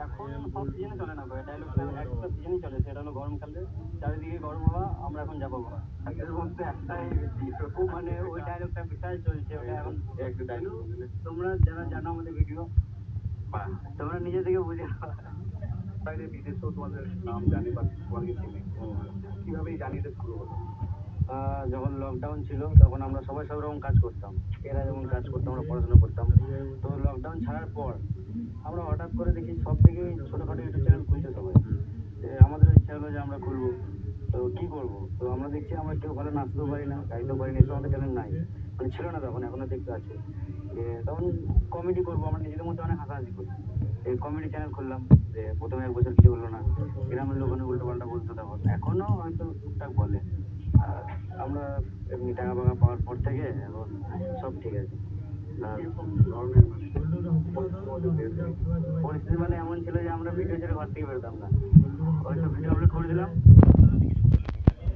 এখন সব সিজনে চলে না ভাই ডায়লগটা একটা সিজনই চলে সেটা হলো গরমকালে। চারিদিকে গরম হাওয়া আমরা এখন যাব এর মধ্যে একটাই ও মানে ওই ডায়লগটা বিশাল চলছে ওটা এখন তোমরা যারা জানো আমাদের ভিডিও তোমরা নিজে থেকে বুঝে বাইরে বিদেশেও তোমাদের নাম জানি বা তোমাকে চিনি কীভাবে এই জার্নিটা শুরু হলো? যখন লকডাউন ছিল, তখন আমরা সবাই সব রকম কাজ করতাম। এরা যেমন কাজ করতাম আমরা পড়াশোনা করতাম। তো লকডাউন ছাড়ার পর, আমরা হঠাৎ করে দেখি সব থেকে ছোটোখাটো ইউটিউব চ্যানেল খুলছে সবাই। আমাদের ইচ্ছা হলো যে আমরা খুলবো, তো কি করব? তো আমরা দেখছি আমরা কেউ ভালো নাচতেও পারি না, গাইতেও পারি না, এসব আমাদের চ্যানেল নাই। মানে ছিল না তখন, এখনও দেখতে আছে। যে তখন কমেডি করব, আমরা নিজেদের মধ্যে অনেক হাসাহাসি করি। এই কমেডি চ্যানেল খুললাম, যে প্রথমে এক বছর কিছু হলো না। গ্রামের লোক অনেক উল্টো পাল্টা বলতো তখন। এখনও হয়তো টুকটাক বলে। আর আমরা এমনি টাকা ফাকা পাওয়ার পর থেকে এখন সব ঠিক আছে। পরিস্থিতি মানে এমন ছিল যে আমরা ভিডিও ছেড়ে ঘর থেকে বেরোতাম না ওই সব ভিডিও আপলোড করে দিলাম